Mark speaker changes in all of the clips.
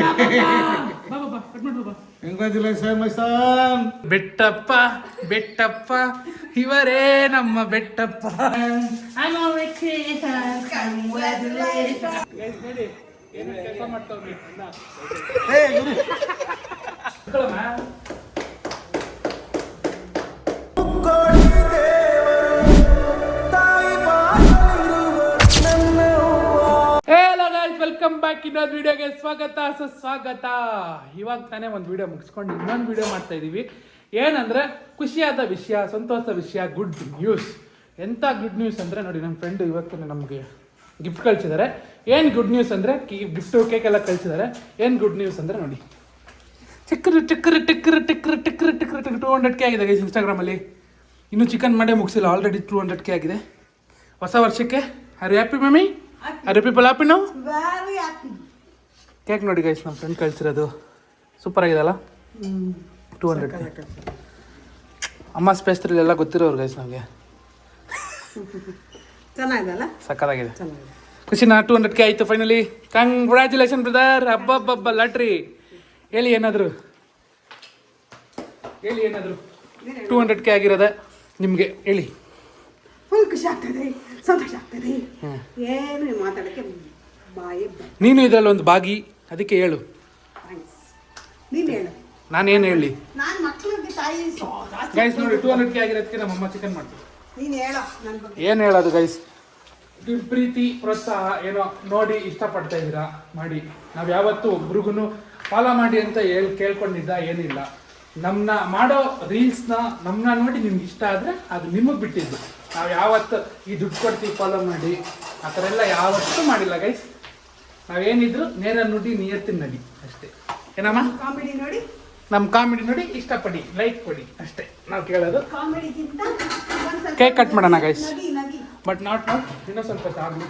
Speaker 1: ಬಾ ಬಾ ಬಾ ಕಟ್ ಮಾಡ್ಬಿಡು ಬಾ.
Speaker 2: Congratulation my son
Speaker 1: Bettappa Bettappa ಇವರೇ ನಮ್ಮ ಬೆಟ್ಟಪ್ಪ. ಕೆಲಸ ಮಾಡ್ತಾವ್ರಿ ವೆಲ್ಕಮ್ ಬ್ಯಾಕ್ ಇನ್ನೊಂದು ವಿಡಿಯೋಗೆ ಸ್ವಾಗತ, ಸುಸ್ವಾಗತ. ಇವಾಗ ತಾನೇ ಒಂದು ವಿಡಿಯೋ ಮುಗಿಸ್ಕೊಂಡು ಇನ್ನೊಂದು ವಿಡಿಯೋ ಮಾಡ್ತಾ ಇದ್ದೀವಿ ಏನಂದ್ರೆ, ಖುಷಿಯಾದ ವಿಷಯ, ಸಂತೋಷದ ವಿಷಯ ಗುಡ್ ನ್ಯೂಸ್ ಎಂಥ ಗುಡ್ ನ್ಯೂಸ್ ಅಂದರೆ, ನೋಡಿ ನಮ್ಮ ಫ್ರೆಂಡು ಇವತ್ತು ನಮಗೆ ಗಿಫ್ಟ್ ಕಳಿಸಿದ್ದಾರೆ ಏನು ಗುಡ್ ನ್ಯೂಸ್ ಅಂದರೆ ಗಿಫ್ಟು ಕೇಕ್ ಎಲ್ಲ ಕಳಿಸಿದ್ದಾರೆ ಏನು ಗುಡ್ ನ್ಯೂಸ್ ಅಂದರೆ, ನೋಡಿ. ಚಿಕ್ಕರ್ ಟಿಕ್ಕರು ಟಿಕ್ಕರು ಟಿಕ್ಕರು ಟಿಕ್ಕರು ಟಿಕ್ಕರು ಟಿಕ್ ಟೂ ಹಂಡ್ರೆಡ್ ಕೆ ಆಗಿದೆ ಇನ್ಸ್ಟಾಗ್ರಾಮಲ್ಲಿ ಇನ್ನೂ ಚಿಕನ್ ಮಾಡೇ ಮುಗಿಸಿಲ್ಲ ಆಲ್ರೆಡಿ ಟೂ ಹಂಡ್ರೆಡ್ ಕೆ ಆಗಿದೆ. ಹೊಸ ವರ್ಷಕ್ಕೆ ಹ್ಯಾಪಿ ಮಮ್ಮಿ ಹರಿ ಪೀಪಲ್ ಹ್ಯಾಪಿ ನಾವು
Speaker 3: ವೆರಿ ಹ್ಯಾಪಿ
Speaker 1: ಕೇಕ್ ನೋಡಿ ಗೈಸ್ ನಮ್ಮ ಫ್ರೆಂಡ್ ಕಳಿಸಿರೋದು. ಸೂಪರ್ ಆಗಿದೆಲ್ಲ ಟೂ ಹಂಡ್ರೆಡ್ ಅಮ್ಮ ಸ್ಪೇಸ್ತ್ರಲ್ಲಿ ಎಲ್ಲ ಗೊತ್ತಿರೋರು ಗೈಸ್ ನಮಗೆ.
Speaker 3: ಚೆನ್ನಾಗಿದೆಲ್ಲ
Speaker 1: ಸಕ್ಕತ್ತಾಗಿದೆ ಖುಷಿನಾ ಟೂ ಹಂಡ್ರೆಡ್ ಕೆ ಆಯಿತು ಫೈನಲಿ ಕಂಗ್ರ್ಯಾಚುಲೇಷನ್ ಬ್ರದರ್ ಹಬ್ಬಬ್ಬಬ್ಬ ಲಾಟ್ರಿ ಹೇಳಿ ಏನಾದರೂ? ಹೇಳಿ ಏನಾದರು? ಟೂ ಹಂಡ್ರೆಡ್ ಕೆ ಆಗಿರೋದೆ ನಿಮಗೆ. ಹೇಳಿ.
Speaker 3: ಫುಲ್ ಖುಷಿ ಆಗ್ತದೆ ಸಂತೋಷ ಆಗ್ತದೆ ಏನು ಮಾತಾಡಕ್ಕೆ ಬಾಯಿ
Speaker 1: ನೀನು ಇದರಲ್ಲಿ ಒಂದು ಭಾಗಿ ಅದಕ್ಕೆ ಹೇಳು.
Speaker 3: ನೀನು ಹೇಳು.
Speaker 1: ನಾನೇನು ಹೇಳಿ?
Speaker 3: ನಾನು ಮಕ್ಕಳಿಗೆ ತಾಯಿ
Speaker 1: ಗೈಸ್ ನೋಡಿ ಟೂ ಹಂಡ್ರೆಡ್ ಕೆ ಆಗಿರೋದಕ್ಕೆ ನಮ್ಮಮ್ಮ ಚಿಕನ್ ಮಾಡ್ತೀವಿ
Speaker 3: ನೀನು ಹೇಳೋ ನನ್ನ
Speaker 1: ಏನು ಹೇಳೋದು ಗೈಸ್ ನಿಮ್ಮ ಪ್ರೀತಿ ಪ್ರೋತ್ಸಾಹ ಏನೋ ನೋಡಿ ಇಷ್ಟಪಡ್ತಾ ಇದ್ದೀರಾ? ಮಾಡಿ. ನಾವು ಯಾವತ್ತೂ ಒಬ್ರಿಗೂ ಫಾಲೋ ಮಾಡಿ ಅಂತ ಹೇಳಿ ಕೇಳ್ಕೊಂಡಿದ್ದ ಏನಿಲ್ಲ. ನಮ್ಮನ್ನ ಮಾಡೋ ರೀಲ್ಸ್ನ ನಮ್ಮನ್ನ ನೋಡಿ ನಿಮ್ಗೆ ಇಷ್ಟ ಆದರೆ ಅದು ನಿಮಗೆ ಬಿಟ್ಟಿದ್ದು. ನಾವು ಯಾವತ್ತು ಈ ದುಡ್ಡು ಕೊಡ್ತೀವಿ ಫಾಲೋ ಮಾಡಿ ಆ ಥರ ಎಲ್ಲ ಯಾವತ್ತೂ ಮಾಡಿಲ್ಲ ಗೈಸ್ ನಾವೇನಿದ್ರು ನೇರ ನುಡಿ ನಿಯತ್ತಿನ ನಡಿ ಅಷ್ಟೇ. ಏನಮ್ಮ?
Speaker 3: ಕಾಮಿಡಿ ನೋಡಿ.
Speaker 1: ನಮ್ಮ ಕಾಮಿಡಿ ನೋಡಿ ಇಷ್ಟಪಡಿ ಲೈಕ್ ಕೊಡಿ ಅಷ್ಟೇ. ನಾವು ಕೇಳೋದು.
Speaker 3: ಕಾಮಿಡಿಗಿಂತ
Speaker 1: ಕಟ್ ಮಾಡೋಣ,
Speaker 3: ಗೈಸ್
Speaker 1: ಬಟ್ ನಾಟ್ ನಾಟ್ ಇನ್ನೂ ಸ್ವಲ್ಪ ನಿನ್ನೆ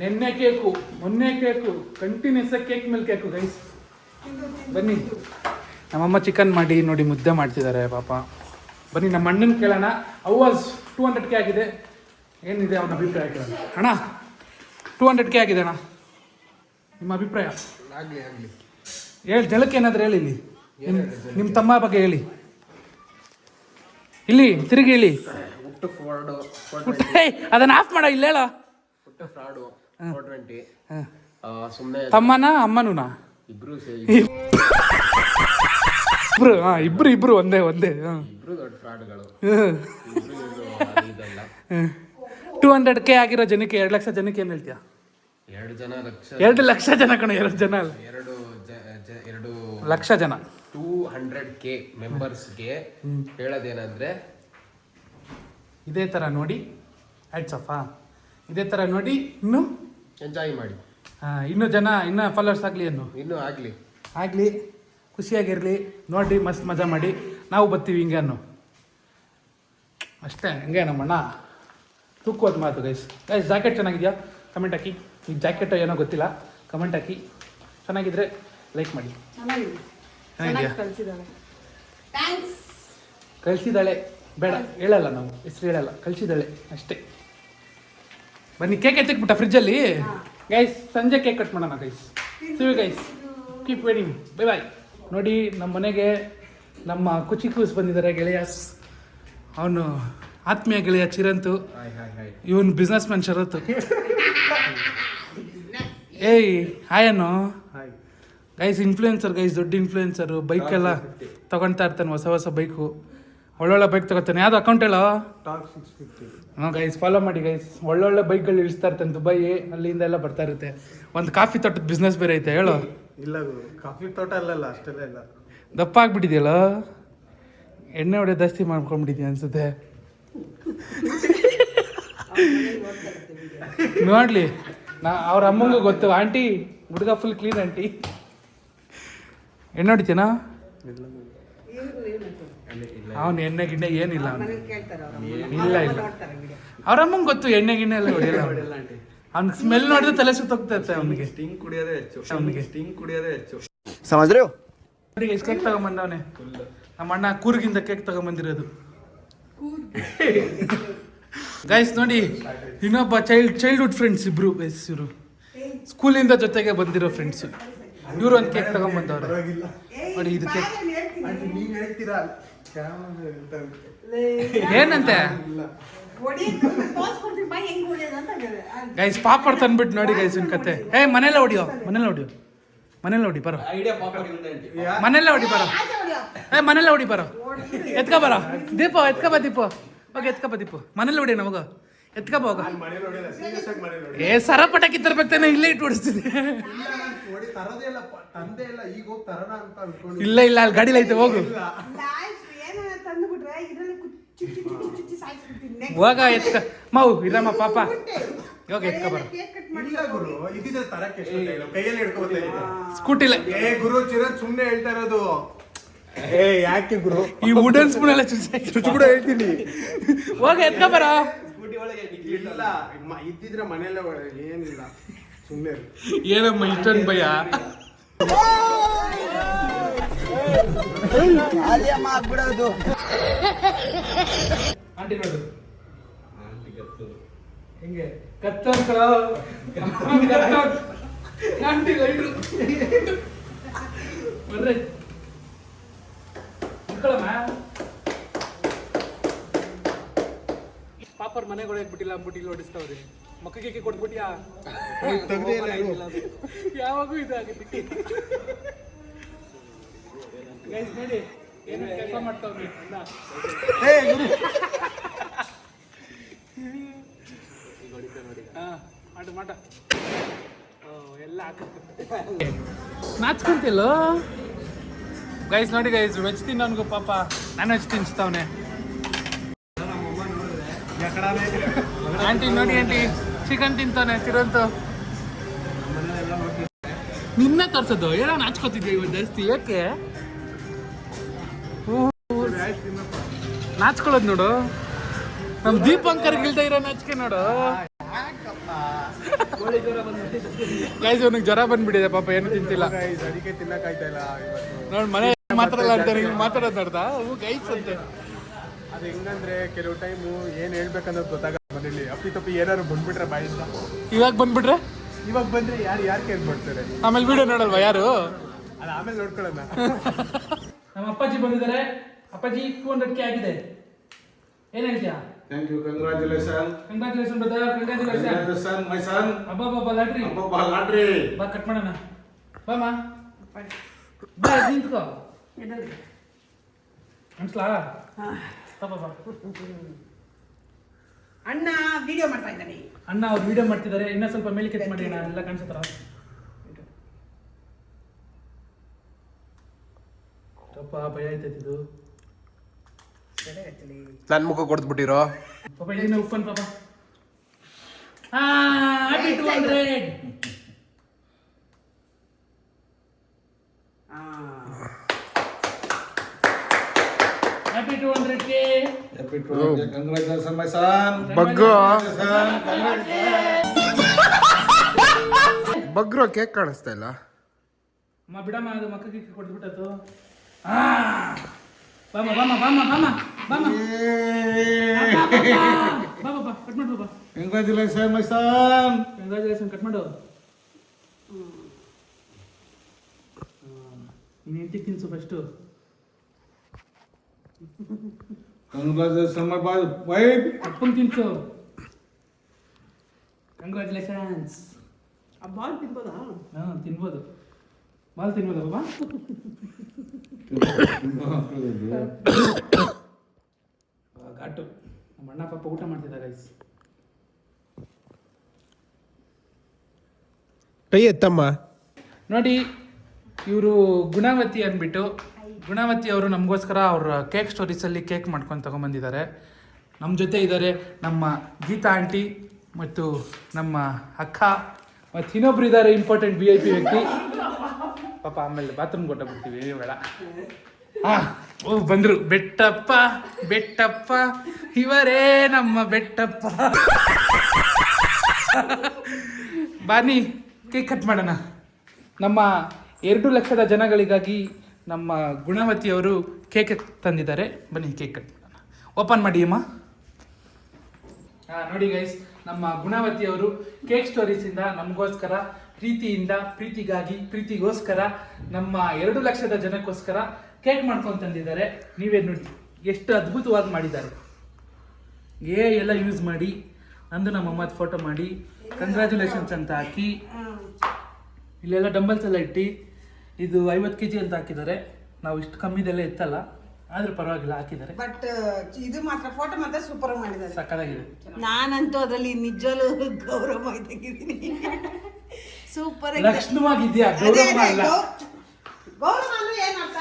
Speaker 1: ನೆನ್ನೆ ಕೇಕು ಮೊನ್ನೆ ಕೇಕು ಕಂಟಿನ್ಯೂಸ್ ಕೇಕ್ ಮೇಲೆ ಕೇಕು ಗೈಸ್ ಬನ್ನಿ. ನಮ್ಮಮ್ಮ ಚಿಕನ್ ಮಾಡಿ ನೋಡಿ ಮುದ್ದೆ ಮಾಡ್ತಿದ್ದಾರೆ ಪಾಪ. ಬನ್ನಿ ನಮ್ಮ ಅಣ್ಣನ ಕೇಳೋಣ. ಅವಾಸ್ ಟೂ ಹಂಡ್ರೆಡ್ ಕೆ ಆಗಿದೆ. ಏನಿದೆ ಅವನ ಅಭಿಪ್ರಾಯ ಕೇಳೋಣ. ಅಣ್ಣ ಟೂ ಹಂಡ್ರೆಡ್ ಕೆ ಆಗಿದೆ ಅಣ್ಣ. ನಿಮ್ಮ ಅಭಿಪ್ರಾಯ?
Speaker 2: ಆಗಲಿ ಆಗಲಿ.
Speaker 1: ಹೇಳಿ ಜಲಕ್ಕೆ ಏನಾದರೂ ಹೇಳಿ ಇಲ್ಲಿ. ನಿಮ್ಮ ನಿಮ್ಮ ತಮ್ಮ ಬಗ್ಗೆ ಹೇಳಿ. ಇಲ್ಲಿ ತಿರುಗಿ ಇಲ್ಲಿ.
Speaker 2: ಹುಟ್ಟು ಫಾರ್ಡು
Speaker 1: ಪುಟ್ಟ ಅದನ್ನ ಆಫ್ ಮಾಡ ಇಲ್ಲ ಹೇಳ.
Speaker 2: ಹುಟ್ಟು ಫ್ರಾಡು ಫೋರ್ ಟ್ವೆಂಟಿ ಸುಮ್ಮನೆ
Speaker 1: ತಮ್ಮನ ಅಮ್ಮನೂನಾ?
Speaker 2: ಇಬ್ರು ಸೇರಿ.
Speaker 1: ಇಬ್ರು ಹಾ ಇಬ್ರು ಇಬ್ರು ಒಂದೇ ಒಂದೇ ಟೂ ಹಂಡ್ರೆಡ್ ಕೆ ಆಗಿರೋ ಜನಕ್ಕೆ ಎರಡು ಲಕ್ಷ ಜನಕ್ಕೆ ಏನು ಹೇಳ್ತೀಯ?
Speaker 2: ಎರಡು ಜನ ಲಕ್ಷ.
Speaker 1: ಎರಡು ಲಕ್ಷ ಜನ ಕಣ ಎರಡು ಜನ ಅಲ್ಲ.
Speaker 2: ಎರಡು ಎರಡು
Speaker 1: ಲಕ್ಷ ಜನ.
Speaker 2: ಟೂ ಹಂಡ್ರೆಡ್ ಕೆ ಮೆಂಬರ್ಸ್ಗೆ ಹೇಳೋದೇನಂದ್ರೆ
Speaker 1: ಇದೇ ಥರ ನೋಡಿ. ಆಯ್ತು ಸಫಾ ಇದೇ ಥರ ನೋಡಿ ಇನ್ನು?
Speaker 2: ಎಂಜಾಯ್ ಮಾಡಿ.
Speaker 1: ಹಾಂ ಇನ್ನೂ ಜನ ಇನ್ನೂ ಫಾಲೋವರ್ಸ್ ಆಗಲಿ ಅನ್ನು
Speaker 2: ಇನ್ನೂ ಆಗ್ಲಿ.
Speaker 1: ಆಗಲಿ. ಖುಷಿಯಾಗಿರಲಿ. ನೋಡಿರಿ ಮಸ್ತ್ ಮಜಾ ಮಾಡಿ. ನಾವು ಬರ್ತೀವಿ ಹಿಂಗೆ ಅನ್ನು. ಅಷ್ಟೇ ಹಂಗೆ ನಮ್ಮಣ್ಣ. ತುಕ್ಕೋದು ಮಾತು ಗೈಸ್ ಗೈಸ್ ಜಾಕೆಟ್ ಚೆನ್ನಾಗಿದೆಯಾ? ಕಮೆಂಟ್ ಹಾಕಿ. ಈ ಜಾಕೆಟ್ ಏನೋ ಗೊತ್ತಿಲ್ಲ. ಕಮೆಂಟ್ ಹಾಕಿ. ಚೆನ್ನಾಗಿದ್ರೆ ಲೈಕ್ ಮಾಡಿ.
Speaker 3: ಚೆನ್ನಾಗಿದೆ
Speaker 1: ಚೆನ್ನಾಗಿದೆಯಾ ಕಳಿಸಿದಾಳೆ. ಬೇಡ ಹೇಳಲ್ಲ ನಾವು. ಹೆಸರು ಹೇಳಲ್ಲ. ಕಳಿಸಿದಾಳೆ ಅಷ್ಟೇ. ಬನ್ನಿ ಕೇಕ್ ಎತ್ತಿಕ್ಬಿಟ್ಟ ಫ್ರಿಜ್ಜಲ್ಲಿ ಗೈಸ್ ಸಂಜೆ ಕೇಕ್ ಕಟ್ ಮಾಡೋಣ guys C V guys keep waiting bye bye ನೋಡಿ ನಮ್ಮ ಮನೆಗೆ ನಮ್ಮ ಕುಚಿ ಕೂಸ್ ಬಂದಿದ್ದಾರೆ ಗೆಳೆಯಸ್. ಅವನು ಆತ್ಮೀಯ ಗೆಳೆಯ ಚಿರಂತು. ಇವನು ಬಿಸ್ನೆಸ್ ಮ್ಯಾನ್ ಶರತ್ತು. ಏಯ್ ಹಾಯನು
Speaker 2: ಹಾಯ್
Speaker 1: ಗೈಸ್ ಇನ್ಫ್ಲೂಯೆನ್ಸರ್ ಗೈಸ್ ದೊಡ್ಡ ಇನ್ಫ್ಲೂಯೆನ್ಸರು ಬೈಕ್ ಎಲ್ಲ ತಗೊಂತಾ ಇರ್ತಾನೆ ಹೊಸ ಹೊಸ ಬೈಕು ಒಳ್ಳೊಳ್ಳೆ ಬೈಕ್ ತಗೋತಾನೆ ಯಾವ್ದು ಅಕೌಂಟ್ ಹೇಳೋ? ಹಾಂ ಗೈಸ್ ಫಾಲೋ ಮಾಡಿ ಗೈಸ್ ಒಳ್ಳೊಳ್ಳೆ ಬೈಕ್ಗಳು ಇಳಿಸ್ತಾ ಇರ್ತಾನೆ ದುಬೈ ಅಲ್ಲಿಂದ ಎಲ್ಲ ಬರ್ತಾ ಇರುತ್ತೆ. ಒಂದು ಕಾಫಿ ತೋಟದ ಬಿಸ್ನೆಸ್ ಬೇರೆ ಐತೆ ಹೇಳು.
Speaker 4: ಇಲ್ಲ ಗುರು ಕಾಫಿ ತೋಟ ಅಲ್ಲಲ್ಲ ಅಷ್ಟೆಲ್ಲ ಇಲ್ಲ.
Speaker 1: ದಪ್ಪ ಆಗ್ಬಿಟ್ಟಿದೆಯಲ್ಲ ಎಣ್ಣೆ ಹೊಡೆ ಜಾಸ್ತಿ ಮಾಡ್ಕೊಂಡ್ಬಿಟ್ಟಿದ್ಯ ಅನ್ಸುತ್ತೆ? ನೋಡ್ಲಿ ನಾ ಅವ್ರ ಅಮ್ಮಂಗೂ ಗೊತ್ತು. ಆಂಟಿ ಹುಡುಗ ಫುಲ್ ಕ್ಲೀನ್ ಆಂಟಿ. ಎಣ್ಣೆ ಹೊಡಿತೀನಾ ಅವನು ಎಣ್ಣೆ ಗಿಣ್ಣೆ ಏನಿಲ್ಲ ಅವ್ನು ಇಲ್ಲ ಇಲ್ಲ. ಅವ್ರ ಅಮ್ಮಂಗೆ ಗೊತ್ತು ಎಣ್ಣೆ ಗಿಣ್ಣೆ ಎಲ್ಲ ಹೊಡಿಯಲ್ಲ ಅವ್ನಿಗೆ ಸ್ಮೆಲ್ ನೋಡಿದ್ರೆ ತಲೆ ಸುತ್ತೋಗ್ತೈತೆ ಅವ್ನಿಗೆ.
Speaker 4: ಸ್ಟಿಂಗ್ ಕುಡಿಯೋದೇ ಹೆಚ್ಚು.
Speaker 1: ಅವನಿಗೆ.
Speaker 4: ಸ್ಟಿಂಗ್ ಕುಡಿಯೋದೇ ಹೆಚ್ಚು.
Speaker 5: ಸಮಜ್
Speaker 1: ರೀ ಎಷ್ಟು ಕೇಕ್ ತಗೊಂಬಂದವನೆ. ನಮ್ಮ ಅಣ್ಣ ಕೂರ್ಗಿಂದ ಕೇಕ್ ತಗೊಂಬಂದಿರೋದು. ಗೈಸ್ ನೋಡಿ ಇನ್ನೊಬ್ಬ ಚೈಲ್ಡ್ ಚೈಲ್ಡ್ಹುಡ್ ಫ್ರೆಂಡ್ಸ್ ಇಬ್ರು ಗೈಸ್ ಇವರು. ಸ್ಕೂಲಿಂದ ಜೊತೆಗೆ ಬಂದಿರೋ ಫ್ರೆಂಡ್ಸು ಇವರು ಒಂದು ಕೇಕ್
Speaker 3: ತಗೊಂಬಂದವ್ರೆ.
Speaker 1: ನೋಡಿ ಇದು ಕೇಕ್ ಏನಂತೆ? ಗೈಸ್ ಪಾಪರ್ ತಂದ್ಬಿಟ್ಟು ನೋಡಿ ಗೈಸ್ ಕತೆ. ಏ ಮನೆಲ್ಲ ಹೊಡಿಯೋ ಮನೆಲ್ಲ ಹೊಡಿಯೋ. ಮನೆಲ್ಲ ಹೊಡಿ ಬರೋ. ಮನೆಲ್ಲ ಹೊಡಿ ಬರೋ. ಏ ಮನೆಲ್ಲ ಹೊಡಿ ಬರೋ. ಎತ್ಕ ಬರೋ. ದೀಪ ಎತ್ಕ ಬಾ ದೀಪ. ಹೋಗಿ ಎತ್ಕ ಬಾ ದೀಪ. ಮನೇಲಿ ಹೊಡಿ ನಮಗ. ಎತ್ಕ ಬಾ ಹೋಗ. ಏ ಸರ ಪಟಾಕಿ ತರ್ಬೇಕೇನೆ ಇಲ್ಲೇ ಇಟ್ಟು ಹೊಡಿಸ್ತೀನಿ.
Speaker 4: ಇಲ್ಲ ತಂದೆ ಇಲ್ಲ. ಈಗ ಹೋಗಿ ತರೋಣ ಅಂತ ಅನ್ಕೊಂಡು
Speaker 1: ಇಲ್ಲ ಇಲ್ಲ ಅಲ್ಲಿ ಗಾಡಿಲಿ ಐತೆ ಹೋಗು.
Speaker 4: ಇಲ್ಲ
Speaker 3: ಚುಚ್ಚಿ ಚುಚ್ಚಿ ಚುಚ್ಚಿ.
Speaker 1: ಹೋಗ ಎತ್ಕ. ಮಾವು ಇರಮ್ಮ ಪಾಪ. ಇವಾಗ ಎತ್ಕ ಬರೋ.
Speaker 4: ಇಲ್ಲ ಗುರು ಇದಿದ್ರೆ ತರಕ್ಕೆ ಎಷ್ಟೊತ್ತಾಗಿದೆ? ಇಲ್ಲ ಕೈಯಲ್ಲಿ ಹಿಡ್ಕೋತಾ ಇದೆ
Speaker 1: ಸ್ಕೂಟಿಲ್ಲ
Speaker 4: ಏ ಗುರು ಚಿರತ್ ಸುಮ್ನೆ ಹೇಳ್ತಾ ಇರೋದು. ಏ ಯಾಕೆ ಗುರು?
Speaker 1: ಈ ವುಡನ್ ಸ್ಪೂನ್ ಎಲ್ಲ ಚುಚ್ಚ
Speaker 4: ಕೂಡ ಹೇಳ್ತೀನಿ.
Speaker 1: ಹೋಗ ಎತ್ಕ ಬರೋ.
Speaker 4: ಇಲ್ಲ ಮ- ಇದ್ದಿದ್ರೆ ಮನೆಯಲ್ಲೇ ಒಳಗೆ ಏನಿಲ್ಲ. ಸುಮ್ಮನೆ ಇರು.
Speaker 1: ಏನಮ್ಮ ಇಷ್ಟೊಂದು ಭಯ? ಆಂಟಿ ನೋಡು. ಹೆಂಗೆ? ಕತ್ತಂತ್ರ ಆಂಟಿ ಲೈಟ್ರು ಬರ್ರಿ. ಇಟ್ಕೊಳಮ್ಮ ಪಾಪರ್ ಮನೆಗೆ ಒಳಗೆ ಬಿಟ್ಟಿಲ್ಲ ಅಂದ್ಬಿಟ್ಟು ಇಲ್ಲಿ ಹೊಡಿಸ್ತಾವ್ರಿ. ಮಕ್ಕಳಿಗೆ ಕೊಟ್ಬಿಟ್ಟಿಯಾ
Speaker 4: ತೆಗ್ದೇ ಇಲ್ಲ ಇರು.
Speaker 1: ಯಾವಾಗೂ ಇದಾಗುತ್ತೆ. ಗೈಸ್ ನೋಡಿ. ಏನು ಕೆಲಸ ಮಾಡ್ತಾವ್ರಿ? ಮಾಡು ಮಾಡ. ಎಲ್ಲ ನಾಚ್ಕೊಂತಿಲ್ಲ ಗೈಸ್ ನೋಡಿ ಗೈಸ್ ವೆಜ್ ತಿನ್ನೋನ್ಗು ಪಾಪ. ನಾನು ವೆಜ್ ತಿನ್ಸ್ತಾವನೆ ಆಂಟಿ ನೋಡಿ ಆಂಟಿ ಚಿಕನ್ ತಿಂತಾನೆ ತಿರಂತು ನಿನ್ನ ತರ್ಸೋದು? ಏನೋ ನಾಚ್ಕೋತಿದ್ದೆ ಇವತ್ತು ಜಾಸ್ತಿ? ಯಾಕೆ? ಹ್ಞೂ ನಾಚ್ಕೊಳ್ಳೋದು ನೋಡು. ನಮ್ ದೀಪಂಕರ್ ಗಿಲ್ದ ಇರೋ ನಾಚಿಕೆ ನೋಡು. ಗೈಸ್ ಅವನಿಗೆ ಜ್ವರ ಬಂದ್ಬಿಟ್ಟಿದೆ ಪಾಪ ಏನು ತಿಂತಿಲ್ಲ.
Speaker 4: ಅಡಿಕೆ ಅದಕ್ಕೆ ತಿನ್ನಕ್ಕಾಯ್ತಾ ಇಲ್ಲ
Speaker 1: ನೋಡ್ ಮನೆ ಮಾತಾಡಲ್ಲ ಅಂತ ಮಾತಾಡೋದು ನೋಡ್ದ? ಅವು ಗೈಸ್ ಅಂತೆ.
Speaker 4: ಅದು ಹೆಂಗಂದ್ರೆ ಕೆಲವು ಟೈಮು ಏನ್ ಹೇಳ್ಬೇಕನ್ನೋದು ಗೊತ್ತಾಗಲ್ಲ ಮನೇಲಿ. ಅಪ್ಪಿ ತಪ್ಪಿ ಏನಾದ್ರು ಬಂದ್ಬಿಟ್ರೆ ಬಾಯಿಂದ.
Speaker 1: ಇವಾಗ ಬಂದ್ಬಿಟ್ರೆ?
Speaker 4: ಇವಾಗ ಬಂದ್ರೆ ಯಾರು ಯಾರು ಕೇಳ್ಬಿಡ್ತಾರೆ?
Speaker 1: ಆಮೇಲೆ ವಿಡಿಯೋ ನೋಡಲ್ವಾ ಯಾರು?
Speaker 4: ಅದು ಆಮೇಲೆ ನೋಡ್ಕೊಳ್ಳೋಣ.
Speaker 1: ನಮ್ಮ ಅಪ್ಪಾಜಿ ಬಂದಿದ್ದಾರೆ. ಅಪ್ಪಾಜಿ ಟೂ ಹಂಡ್ರೆಡ್ ಕೆ ಆಗಿದೆ. ಏನ್ ಹೇಳ್ತೀಯಾ?
Speaker 5: Thank you congratulation
Speaker 1: congratulation brother congratulation
Speaker 5: son my son.
Speaker 1: ಅಬ್ಬಾ ಬಾಬಾ ಲಾಟ್ರಿ.
Speaker 5: ಅಬ್ಬಾ ಬಾ ಲಾಟ್ರಿ.
Speaker 1: ಬಾ ಕಟ್ ಮಾಡೋಣ. ಬಾ ಎದ್ದು ನಿಂತ್ಕೋ.
Speaker 3: ಎದ್ದೇಳ್ರಿ.
Speaker 1: ಅನ್ಸ್ಲಾ?
Speaker 3: ಹಾ.
Speaker 1: ಬಾ ಬಾ, ಬಾ.
Speaker 3: ಅಣ್ಣ ವಿಡಿಯೋ ಮಾಡ್ತಾ ಇದ್ದಾನೆ.
Speaker 1: ಅಣ್ಣ ಅವ್ರು ವಿಡಿಯೋ ಮಾಡ್ತಿದ್ದಾರೆ. ಇನ್ನೂ ಸ್ವಲ್ಪ ಮೇಲೆ ಕೆತ್ತ ಮಾಡಿ ಅಣ್ಣ. ಎಲ್ಲ ಕಾಣಿಸ್ತಾರ ಪಾಪ ಭಯ ಆಯ್ತೈತಿ ಇದು
Speaker 2: ಮುಖ ಕೊಡ್ದ್ಬಿಟ್ಟಿರೋ
Speaker 1: ಪಾಪ ಇದನ್ನ ಉಪ್ಪನ್ ಪಾಪ? ಆ ಟು. Happy hundred. ಕೆ.
Speaker 2: ಬಗ್ಗು
Speaker 5: Son,
Speaker 2: ಬಗ್ರು ಕೇಕ್ ಕಾಣಿಸ್ತಾ ಇಲ್ಲ?
Speaker 1: ಅಮ್ಮ ಬಿಡಮ್ಮ ಅದು ಮಕ್ಕಳಿಗೆ ಕೊಡ್ಬಿಟ್ಟದು ಆ. ಬಾಮ ಬಾಮ ಬಾಮ ಬಾಮ ಬಾಮ ಬಾ ಬಾ ಕಟ್ ಮಾಡು ಬಾ
Speaker 5: Congratulations, my son.
Speaker 1: Congratulation cut ಮಾಡು. ನೀನು ತಿನ್ಸು first
Speaker 5: Congratulations, my boy. Wife
Speaker 1: ಅಪ್ಪಂಗೆ ತಿನ್ಸು. ಕಂಗ್ರಾಚುಲೇಷನ್ಸ್
Speaker 3: ಆ ಬಾಲ್ ತಿನ್ಬೋದಾ?
Speaker 1: ಹಾಂ ತಿನ್ಬೋದು. ಬಾಲ್ ತಿನ್ಬೋದಾ ಬಾಬಾ? ಘಾಟು. ನಮ್ಮ ಅಣ್ಣ ಪಾಪ ಊಟ ಮಾಡ್ತಿದ್ದಾರೆ ಗೈಸ್
Speaker 2: ಕೈ ಎತ್ತಮ್ಮ.
Speaker 1: ನೋಡಿ ಇವರು ಗುಣವತಿ ಅಂದ್ಬಿಟ್ಟು ಗುಣವತಿ ಅವರು ನಮಗೋಸ್ಕರ ಅವ್ರ ಕೇಕ್ ಸ್ಟೋರೀಸಲ್ಲಿ ಕೇಕ್ ಮಾಡ್ಕೊಂಡು ತಗೊಂಬಂದಿದ್ದಾರೆ. ನಮ್ಮ ಜೊತೆ ಇದ್ದಾರೆ ನಮ್ಮ ಗೀತಾ ಆಂಟಿ ಮತ್ತು ನಮ್ಮ ಅಕ್ಕ ಮತ್ತು ಇನ್ನೊಬ್ರು ಇದ್ದಾರೆ ಇಂಪಾರ್ಟೆಂಟ್ ವಿ ಐ ಪಿ ವ್ಯಕ್ತಿ. ಪಾಪ ಆಮೇಲೆ ಬಾತ್ರೂಮ್ ಕೊಟ್ಟಾಗ್ಬಿಡ್ತೀವಿ ಬೇಡ. ಹಾಂ ಓ, ಬಂದರು. ಬೆಟ್ಟಪ್ಪ ಬೆಟ್ಟಪ್ಪ, ಇವರೇ ನಮ್ಮ ಬೆಟ್ಟಪ್ಪ. ಬಾನಿ ಕೇಕ್ ಕಟ್ ಮಾಡೋಣ. ನಮ್ಮ ಎರಡು ಲಕ್ಷದ ಜನಗಳಿಗಾಗಿ ನಮ್ಮ ಗುಣವತಿಯವರು ಕೇಕ್ ತಂದಿದ್ದಾರೆ. ಬನ್ನಿ ಕೇಕ್ ಕಟ್ ಮಾಡೋಣ. ಓಪನ್ ಮಾಡಿ, ಅಮ್ಮ. ಹಾಂ ನೋಡಿ ಗೈಸ್ ನಮ್ಮ ಗುಣವತಿಯವರು ಕೇಕ್ ಸ್ಟೋರೀಸಿಂದ ನಮಗೋಸ್ಕರ ಪ್ರೀತಿಯಿಂದ ಪ್ರೀತಿಗಾಗಿ ಪ್ರೀತಿಗೋಸ್ಕರ ನಮ್ಮ ಎರಡು ಲಕ್ಷದ ಜನಕ್ಕೋಸ್ಕರ ಕೇಕ್ ಮಾಡ್ಕೊಂಡು ತಂದಿದ್ದಾರೆ. ನೀವೇ ನೋಡಿ ಎಷ್ಟು ಅದ್ಭುತವಾಗಿ ಮಾಡಿದ್ದಾರೆ. ಏ ಎಲ್ಲ ಯೂಸ್ ಮಾಡಿ ಅಂದು ನಮ್ಮ ಅಮ್ಮದ ಫೋಟೋ ಮಾಡಿ ಕಂಗ್ರ್ಯಾಚುಲೇಷನ್ಸ್ ಅಂತ ಹಾಕಿ. ಇಲ್ಲೆಲ್ಲ ಡಂಬಲ್ಸ್ ಎಲ್ಲ ಇಟ್ಟು ಇದು ಐವತ್ತು ಕೆ ಜಿ ಅಂತ ಹಾಕಿದ್ದಾರೆ. ನಾವು ಇಷ್ಟು ಕಮ್ಮಿದೆಲ್ಲ ಇತ್ತಲ್ಲ ಆದ್ರೆ ಪರವಾಗಿಲ್ಲ ಹಾಕಿದ್ದಾರೆ.
Speaker 3: ಬಟ್ ಇದು ಮಾತ್ರ ಫೋಟೋ ಮಾತ್ರ ಸೂಪರ್ ಮಾಡಿದ್ದಾರೆ.
Speaker 1: ಸಕ್ಕದಾಗಿದೆ
Speaker 3: ನಾನಂತೂ ಅದರಲ್ಲಿ ನಿಜವೂ ಗೌರವ ತೆಗಿದ್ದೀನಿ ಸೂಪರ್
Speaker 1: ಲಕ್ಷಣವಾಗಿದ್ಯಾ? ಗೌರವ ಅಲ್ಲ
Speaker 3: ಗೌರವ ಅಂದ್ರೆ ಏನರ್ಥ?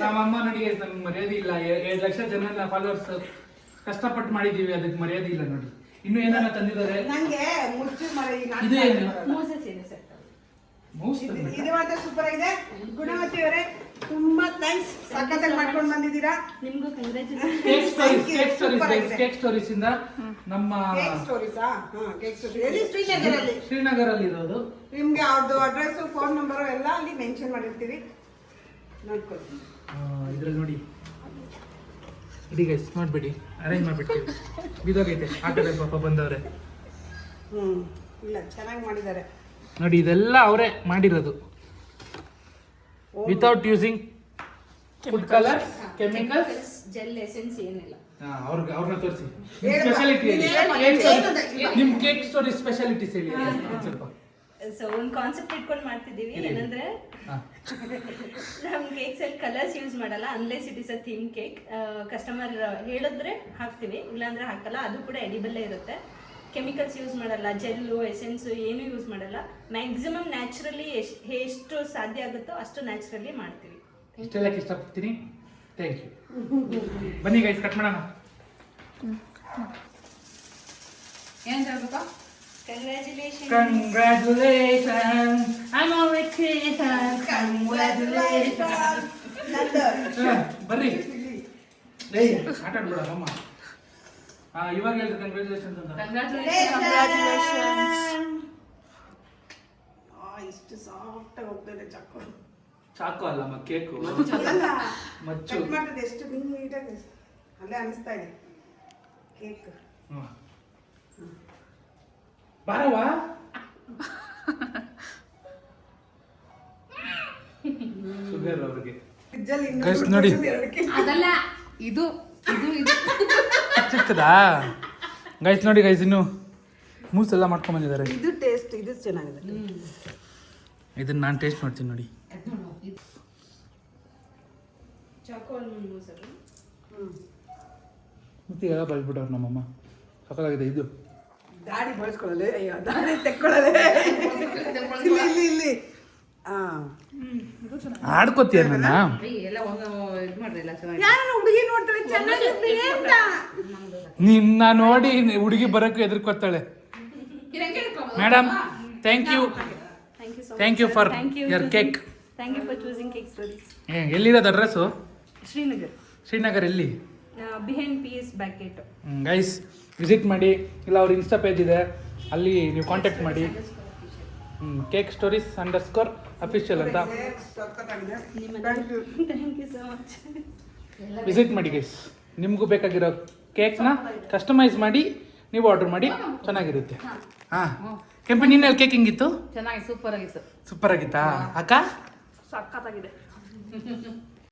Speaker 1: ನಮ್ಮಮ್ಮ. ನೋಡಿ ನಮ್ಗೆ ಮರ್ಯಾದೆ ಇಲ್ಲ. ಎರಡು ಲಕ್ಷ ಜನ ಫಾಲೋವರ್ಸ್ ಕಷ್ಟಪಟ್ಟು ಮಾಡಿದೀವಿ ಅದಕ್ಕೆ ಮರ್ಯಾದೆ ಇಲ್ಲ ನೋಡಿ. ಇನ್ನು ಏನಾರ ತಂದಿದ್ದಾರೆ?
Speaker 3: ನಂಗೆ ಮುಚ್ಚು ಮರ
Speaker 1: ಇದು ಏನು?
Speaker 3: ಇದು ಮಾತ್ರ ಸೂಪರ್ ಆಗಿದೆ. ಗುಣವತಿ ಅವರೇ ತುಂಬಾ ಥ್ಯಾಂಕ್ಸ್ ಸಖತ್ತಾಗಿ ಮಾಡ್ಕೊಂಡು ಬಂದಿದ್ದೀರಾ?
Speaker 6: ನಿಮಗೂ
Speaker 1: cake stories. Cake stories cake stories ಇಂದ ನಮ್ಮ
Speaker 3: ಕೇಕ್ ಸ್ಟೋರೀಸಾ ಹಾ ಕೇಕ್ ಸ್ಟೋರೀಸ್ ಎಲ್ಲಿ? ಶ್ರೀನಗರಲ್ಲಿ.
Speaker 1: ಶ್ರೀನಗರಲ್ಲಿ ಇರೋದು.
Speaker 3: ನಿಮ್ಗೆ ಅವ್ರದ್ದು ಅಡ್ರೆಸ್ ಫೋನ್ ನಂಬರು ಎಲ್ಲ ಅಲ್ಲಿ ಮೆನ್ಷನ್ ಮಾಡಿರ್ತೀವಿ. ನೋಡ್ಕೊಳ್ಳಿ
Speaker 1: ಇದ್ರಲ್ಲಿ ನೋಡಿ. ಇಡಿ ಗೈಸ್ ನೋಡ್ಬಿಡಿ. ಅರೇಂಜ್ ಮಾಡ್ಬಿಡ್ತೀವಿ ಬಿದೋಗೈತೆ ಆಟೋದಲ್ಲಿ ಪಾಪ ಬಂದವ್ರೆ.
Speaker 3: ಹ್ಮ್ ಇಲ್ಲ ಚೆನ್ನಾಗಿ ಮಾಡಿದ್ದಾರೆ.
Speaker 1: ನೋಡಿ ಇದೆಲ್ಲ ಅವರೇ ಮಾಡಿರೋದು. Without using food colours chemicals
Speaker 6: gel essence ಏನಿಲ್ಲ.
Speaker 1: ಅವ್ರಿಗೆ ಅವ್ರನ್ನ ತೋರಿಸಿ. ಸ್ಪೆಷಾಲಿಟಿ ಹೇಳಿ ಕೇಕ್ ಸ್ಟೋರಿ ನಿಮ್ ಕೇಕ್ ಸ್ಟೋರಿ ಸ್ಪೆಷಾಲಿಟೀಸ್ ಹೇಳಿ. ಸ್ವಲ್ಪ.
Speaker 6: ಸೊ ಒಂದು ಕಾನ್ಸೆಪ್ಟ್ ಇಟ್ಕೊಂಡು ಮಾಡ್ತಿದ್ದೀವಿ. ಏನಂದ್ರೆ. ನಮ್ಮ ಕೇಕ್ಸ್ ಅಲ್ಲಿ ಕಲರ್ಸ್ ಯೂಸ್ ಮಾಡಲ್ಲ. Unless it is a theme cake customer ಹೇಳಿದ್ರೆ ಹಾಕ್ತೀವಿ. ಇಲ್ಲಾಂದ್ರೆ ಹಾಕಲ್ಲ. ಅದು ಕೂಡ ಎಡಿಬಲ್ಲೇ ಇರುತ್ತೆ. ಕೆಮಿಕಲ್ಸ್ ಯೂಸ್ ಮಾಡಲ್ಲ ಜೆಲ್ಲು ಎಸೆನ್ಸು ಏನೂ ಯೂಸ್ ಮಾಡಲ್ಲ. ಮ್ಯಾಕ್ಸಿಮಮ್ ನ್ಯಾಚುರಲಿ ಎಷ್ಟು ಎಷ್ಟು ಸಾಧ್ಯ ಆಗುತ್ತೋ ಅಷ್ಟು ನ್ಯಾಚುರಲಿ ಮಾಡ್ತೀವಿ.
Speaker 1: ಇಷ್ಟೆಲ್ಲ ಇಷ್ಟಪಡ್ತೀನಿ. ಥ್ಯಾಂಕ್ ಯು ಬನ್ನಿ ಗೈಸ್ ಕಟ್ ಮಾಡೋಣ. I'm. Congratulations. ಹಾ, ಬರ್ರಿ. ಏಯ್ ಆಟ ಆಡ್ಬೇಡ ಅಮ್ಮ. ಹಾ ಇವಾಗ ಹೇಳಿದ್ರು ಕಂಗ್ರ್ಯಾಚುಲೇಷನ್ಸ್ ಅಂತ.
Speaker 3: ಆ, ಇಷ್ಟು ಸಾಫ್ಟ್ ಆಗಿ ಹೋಗ್ತದೆ ಚಾಕು.
Speaker 1: ಚಾಕು ಅಲ್ಲಮ್ಮ ಕೇಕು.
Speaker 3: ಅಲ್ಲ.
Speaker 1: ಮಚ್ಚು.
Speaker 3: ಕಟ್ ಮಾಡ್ತದೆ ಎಷ್ಟು ನೀಟಾಗಿ ಅಲ್ಲೇ ಅನಿಸ್ತಾ ಇದೆ. ಕೇಕ್.
Speaker 1: ಹ್ಮ್. ಬಾರವಾ ಶುಗರ್ ಅವ್ರಿಗೆ. ನೋಡಿ.
Speaker 7: ಅದಲ್ಲ ಇದು ಇದು ಇದು.
Speaker 1: ಸಿಗ್ತದಾ? ಗೈಸ್ ನೋಡಿ ಗೈಸ್ ಇನ್ನು ಮೂಸ್ ಎಲ್ಲ ಮಾಡ್ಕೊಂಡ್ ಬಂದಿದ್ದಾರೆ.
Speaker 3: ಇದು ಟೇಸ್ಟ್ ಇದು ಚೆನ್ನಾಗಿದೆ.
Speaker 1: ಇದನ್ನ ನಾನು ಟೇಸ್ಟ್ ಮಾಡ್ತೀನಿ ನೋಡಿ. ಮತ್ತೆ ಎಲ್ಲ ಬಳ್ಬಿಟ್ಟವ್ರು ನಮ್ಮಮ್ಮ. ಸಕಲಾಗಿದೆ ಇದು.
Speaker 3: ದಾಡಿ ಬಳಸ್ಕೊಳ್ಳಲೆ? ಅಯ್ಯೋ ದಾಡಿ ತೆಕ್ಕೊಳ್ಳಲೆ? ಇಲ್ಲಿ ಇಲ್ಲಿ. ಆ.
Speaker 1: ಆಡ್ಕೋತೀಯ ನನ್ನ ನಿನ್ನ ನೋಡಿ ಹುಡುಗಿ ಬರಕ್ಕೆ ಎದುರ್ಕೊತಾಳೆ madam thank you
Speaker 6: thank you so
Speaker 1: thank you for your cake
Speaker 6: thank you for choosing
Speaker 1: ಎಲ್ಲಿರೋದು ಅಡ್ರೆಸ್ಸು
Speaker 6: ಶ್ರೀನಗರ್.
Speaker 1: ಶ್ರೀನಗರ್ ಎಲ್ಲಿ?
Speaker 6: Behind P S back gate
Speaker 1: guys visit ಮಾಡಿ. ಇಲ್ಲ ಅವ್ರ ಇನ್ಸ್ಟಾ ಪೇಜ್ ಇದೆ. ಅಲ್ಲಿ ನೀವು ಕಾಂಟ್ಯಾಕ್ಟ್ ಮಾಡಿ. ಕೇಕ್ ಸ್ಟೋರೀಸ್ ಅಂಡರ್ ಸ್ಕೋರ್ ಅಫಿಷಿಯಲ್ ಅಂತ.
Speaker 3: ಸಖತ್ತಾಗಿದೆ
Speaker 6: thank you so much
Speaker 1: visit ಮಾಡಿ ಗೈಸ್ ನಿಮಗೂ ಬೇಕಾಗಿರೋ ಕೇಕ್ನ ಕಸ್ಟಮೈಸ್ ಮಾಡಿ ನೀವು ಆರ್ಡರ್ ಮಾಡಿ ಚೆನ್ನಾಗಿರುತ್ತೆ. ಹಾಂ. ಕೆಂಪು ನಿನ್ನೆ ಕೇಕ್ ಹೆಂಗಿತ್ತು?
Speaker 7: ಚೆನ್ನಾಗಿ ಸೂಪರ್ ಆಗಿತ್ತು.
Speaker 1: ಸೂಪರ್ ಆಗಿತ್ತಾ? ಅಕ್ಕ?
Speaker 6: ಸಖತ್ತಾಗಿದೆ.